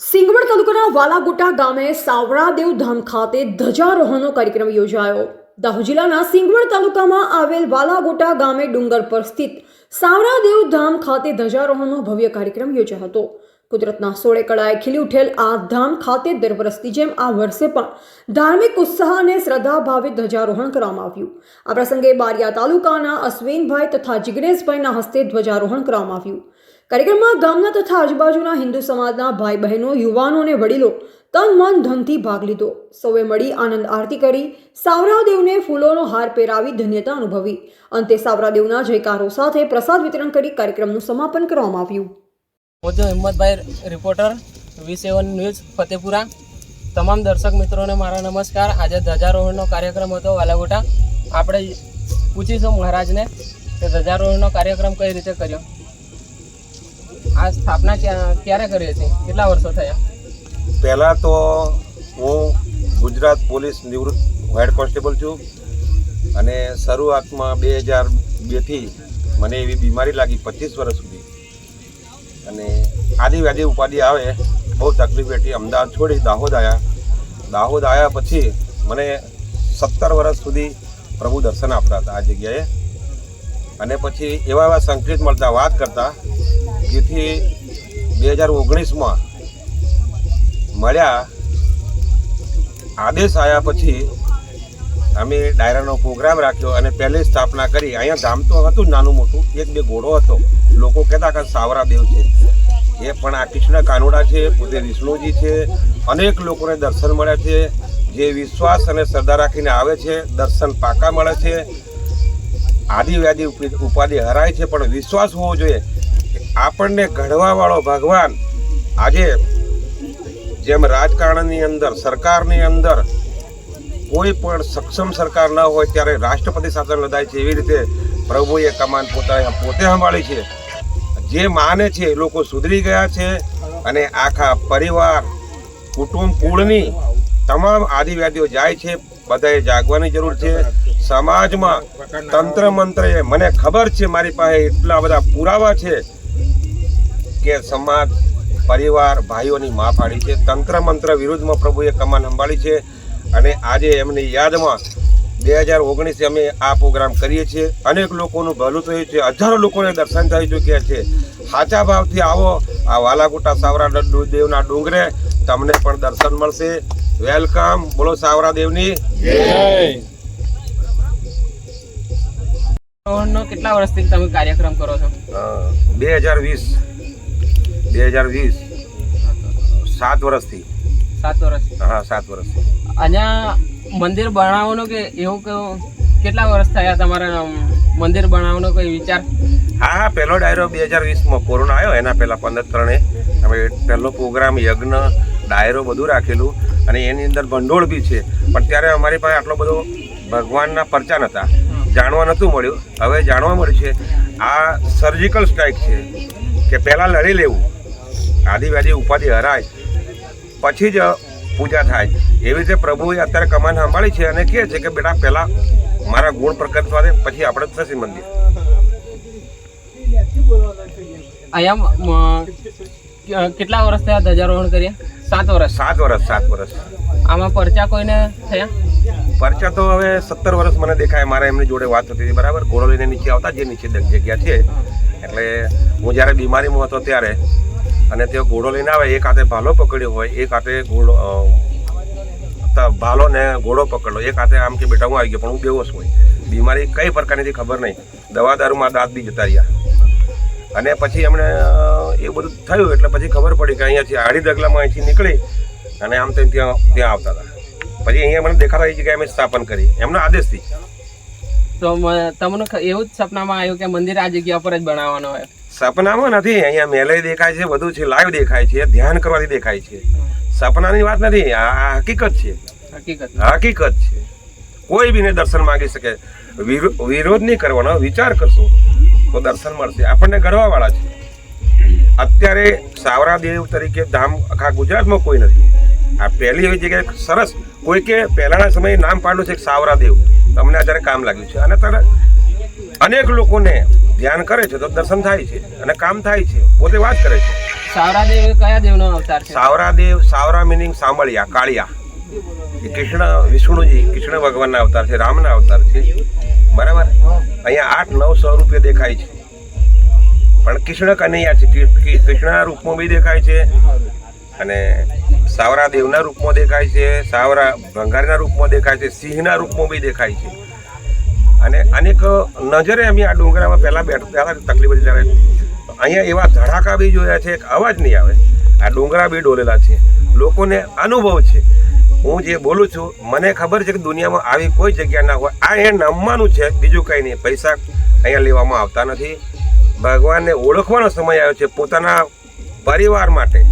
સિંગવડ તાલુકાના વાલાગોટા ગામે સાવરાદેવ ધામ ખાતે ધ્વજારોહણનો કાર્યક્રમ યોજાયો. દાહોદ જિલ્લાના સિંગવડ તાલુકામાં આવેલ વાલાગોટા ગામે ડુંગર પર સ્થિત સાવરાદેવ ધામ ખાતે ધ્વજારોહણનો ભવ્ય કાર્યક્રમ યોજાયો હતો. કુદરતના સોળે કળાએ ખીલી ઉઠેલ આ ધામ ખાતે દર વર્ષની જેમ આ વર્ષે પણ ધાર્મિક ઉત્સાહ અને શ્રદ્ધા ભાવે ધ્વજારોહણ કરવામાં આવ્યું. આ પ્રસંગે બારિયા તાલુકાના અશ્વિનભાઈ તથા જિગ્નેશભાઈના હસ્તે ધ્વજારોહણ કરવામાં આવ્યું. કાર્યક્રમમાં ગામના તથા આજુબાજુના હિન્દુ સમાજના ભાઈ બહેનો યુવાનો અને વડીલો તન મન ધનથી ભાગ લીધો. સૌએ મળી આનંદ આરતી કરી. સાવરાદેવને ફૂલોનો હાર પહેરાવી ધન્યતા અનુભવી. અંતે સાવરાદેવના જયકારો સાથે પ્રસાદ વિતરણ કરી કાર્યક્રમનું સમાપન કરવામાં આવ્યું. હું Himmatbhai reporter V seven news Fatepura. તમામ દર્શક મિત્રોને મારા નમસ્કાર. આજે ધ્વજારોહણનો કાર્યક્રમ હતો વાલાગોટા આપણે પૂછીશું મહારાજને કે ધ્વજારોહણનો કાર્યક્રમ કઈ રીતે કર્યો? આ સ્થાપના ક્યારે કરી હતી? કેટલા વર્ષો થયા? પહેલાં તો હું ગુજરાત પોલીસ નિવૃત્ત હેડ કોન્સ્ટેબલ છું અને શરૂઆતમાં બે હજાર બેથી મને એવી બીમારી લાગી પચીસ વર્ષ સુધી. અને આદિ વ્યાધિ ઉપાધિ આવે, બહુ તકલીફ હતી અમદાવાદ છોડી દાહોદ આવ્યા દાહોદ આવ્યા પછી મને સત્તર વર્ષ સુધી પ્રભુ દર્શન આપતા હતા આ જગ્યાએ. અને પછી એવા એવા સંકેત મળતા, વાત કરતા જેથી બે હજાર ઓગણીસમાં મળ્યા આદેશ આવ્યા પછી અમે ડાયરાનો પ્રોગ્રામ રાખ્યો અને પહેલી સ્થાપના કરી. અહીંયા ગામ તો હતું નાનું મોટું. એક બે ઘોડો હતો. લોકો કહેતા કે સાવરા દેવ છે. એ પણ આ કૃષ્ણ કાનોડા છે, પોતે વિષ્ણુજી છે. અનેક લોકોને દર્શન મળે છે. જે વિશ્વાસ અને શ્રદ્ધા રાખીને આવે છે, દર્શન પાકા મળે છે. આદિવ્યાધિ ઉપી- ઉપાધિ હરાય છે, પણ વિશ્વાસ હોવો જોઈએ. આપણને ઘડવાવાળો ભગવાન આજે જેમ રાજકારણની અંદર, સરકારની અંદર કોઈ પણ સક્ષમ સરકાર ન હોય ત્યારે રાષ્ટ્રપતિ શાસન લદાય છે એવી રીતે પ્રભુએ કમાન પોતા પોતે સંભાળી છે. જે માને છે એ લોકો સુધરી ગયા છે અને આખા પરિવાર, કુટુંબ, કુળની તમામ આદિવાદીઓ જાય છે, બધાએ જાગવાની જરૂર છે. સમાજમાં તંત્ર મંત્ર મને ખબર છે મારી પાસે એટલા બધા પુરાવા છે કે સમાજ પરિવાર ભાઈઓની માં પાડી છે. તંત્ર મંત્ર વિરુદ્ધમાં પ્રભુએ કમાન સંભાળી છે અને આજે એમની યાદમાં બે હજાર ઓગણીસે અમે આ પ્રોગ્રામ કરીએ છીએ. અનેક લોકોનું ભલું થયું છે. હજારો લોકોને દર્શન થઈ ચૂક્યા છે. સાચા ભાવથી આવો. આ વાલાગોટા સાવરા દેવના ડુંગરે તમને પણ દર્શન મળશે. વેલકમ. બોલો સાવરા દેવની. કેટલા વર્ષથી તમે કાર્યક્રમ કરો છો બે હજાર વીસ. બે હજાર વીસ. સાત વર્ષથી. સાત વર્ષ હા સાત વર્ષથી. અહીંયા મંદિર બનાવવાનું કે એવું કેટલા વર્ષ થયા તમારા મંદિર બનાવવાનો કોઈ વિચાર? હા હા પહેલો ડાયરો બે હજાર વીસમાં કોરોના આવ્યો. એના પહેલાં પંદર ત્રણે અમે પહેલો પ્રોગ્રામ યજ્ઞ ડાયરો બધું રાખેલું. અને એની અંદર ભંડોળ બી છે. પણ ત્યારે અમારી પાસે આટલો બધો ભગવાનના પરચા નહોતા. જાણવા નહોતું મળ્યું. હવે જાણવા મળ્યું છે આ સર્જિકલ સ્ટ્રાઇક છે. કે પહેલાં લડી લેવું. આદિવાદી ઉપાધિ હરાય પછી જ પૂજા થાય. એવી રીતે પ્રભુએ અત્યારે કમાન સાંભળી છે અને કહે છે કે બેટા પહેલાં મારા ગુણ પ્રકટ થવા દે પછી આપણે થશે મંદિર. અહીંયા કેટલા વર્ષ થયા ધ્વજારોહણ કર્યા? સાત વર્ષ. સાત વર્ષ સાત વર્ષ. આમાં પરચા કોઈને થયા? પરચા તો હવે સત્તર વર્ષ મને દેખાય મારા એમની જોડે વાત થતી હતી બરાબર? ઘોડો લઈને નીચે આવતા જે નીચે જગ્યા છે. એટલે હું જ્યારે બીમારીમાં હતો ત્યારે અને તેઓ ઘોડો લઈને આવે, એક હાથે ભાલો પકડ્યો હોય, એક હાથે ઘોડો ભાલો ને ઘોડો પકડ્યો, એક હાથે આમ કે બેટા હું આવી ગયો, પણ હું બેહોશ હોય. બીમારી કઈ પ્રકારની ખબર નહીં. દવા દારૂમાં દાંત બી જતા રહ્યા. અને પછી એમણે એ બધું થયું એટલે પછી ખબર પડી કે અહીંયાથી આડી ડગલામાં અહીંથી નીકળી અને આમ ત્યાં ત્યાં આવતા હતા. પછી અહીંયા મને દેખાતા એ જગ્યાએ અમે સ્થાપન કરી. એમના આદેશથી તો તમને એવું જ સપનામાં આવ્યું કે મંદિર આ જગ્યા પર જ બનાવવાનું હોય? સપનામાં નથી અહીંયા મેલે દેખાય છે બધું છે લાઈવ દેખાય છે ધ્યાન કરવાથી દેખાય છે. સપનાની વાત નથી આ હકીકત છે. હકીકત. છે. કોઈ બીને દર્શન માંગી શકે. વિરોધ નહીં કરવાનો વિચાર કરશો તો દર્શન મળશે. આપણને ગરવાવાળા છે. અત્યારે સાવરા દેવ તરીકે ધામ આખા ગુજરાતમાં કોઈ નથી. આ પહેલી એવી જગ્યાએ સરસ કોઈ કે પહેલાના સમયે નામ પાડ્યું છે સાવરા દેવ તમને અત્યારે કામ લાગ્યું છે. અને ત્યારે અનેક લોકોને ધ્યાન કરે છે તો દર્શન થાય છે અને કામ થાય છે. પોતે વાત કરે છે. સાવરાદેવ કયા દેવનો અવતાર છે? સાવરા દેવ સાવરા મિનિંગ સાંભળ્યા કાળિયા. એ કૃષ્ણ વિષ્ણુજી કૃષ્ણ ભગવાનના અવતાર છે રામના અવતાર છે. બરાબર? અહીંયા આઠ નવ સ્વરૂપે દેખાય છે. પણ કૃષ્ણ કનૈયા છે. કૃષ્ણના રૂપમાં બી દેખાય છે અને સાવરા દેવના રૂપમાં દેખાય છે સાવરા ભંગારના રૂપમાં દેખાય છે સિંહના રૂપમાં બી દેખાય છે. અને અનેક નજરે અમે આ ડુંગરામાં પહેલાં બેઠ, પહેલાં તકલીફ હતી ત્યારે અહીંયા એવા ધડાકા બી જોયા છે અવાજ નહીં આવે. આ ડુંગરા બી ડોલેલા છે. લોકોને અનુભવ છે. હું જે બોલું છું, મને ખબર છે કે દુનિયામાં આવી કોઈ જગ્યા ના હોય. આ અહીંયા નમવાનું છે, બીજું કંઈ નહીં. પૈસા અહીંયા લેવામાં આવતા નથી. ભગવાનને ઓળખવાનો સમય આવ્યો છે પોતાના પરિવાર માટે.